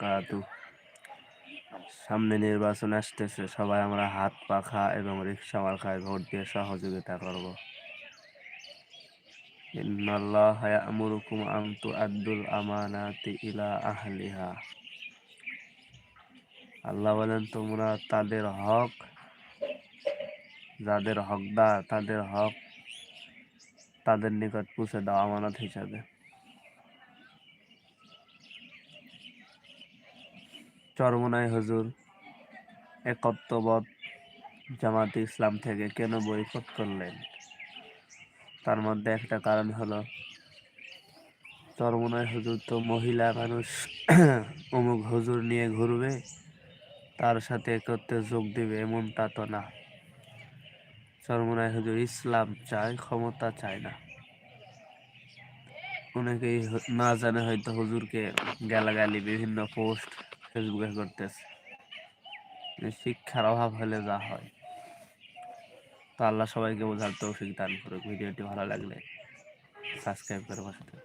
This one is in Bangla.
বারাকাতু সামনে নির্বাচন আসতেছে, সবাই আমরা হাত পাখা এবং রিক্সা মার্কায় ভোট দিয়ে সহযোগিতা করব। আল্লাহ বলেন, তোমরা তাদের হক, যাদের হকদার, তাদের হক তাদের নিকট পৌঁছে দাও আমানত হিসাবে। চরমনাই হুজুর, একত্ববোধ জামাতে ইসলাম থেকে কেন বয়কট করলেন? তার মধ্যে একটা কারণ হলো, চরমনাই হুজুর তো মহিলা মানুষ, অমুক হুজুর নিয়ে ঘুরবে, তার সাথে একত্রে যোগ দিবে এমনটা তো না। চরমনাই হুজুর ইসলাম চায়, ক্ষমতা চায় না। অনেকেই না জানে হয়তো হুজুরকে গালাগালি, বিভিন্ন পোস্ট ফেসবুকে করতেছে। শিক্ষার অভাব হলে যা হয়। তো আল্লাহ সবাইকে বোঝার তৌফিক দান করুক। ভিডিওটি ভালো লাগলে সাবস্ক্রাইব করে থাকুন।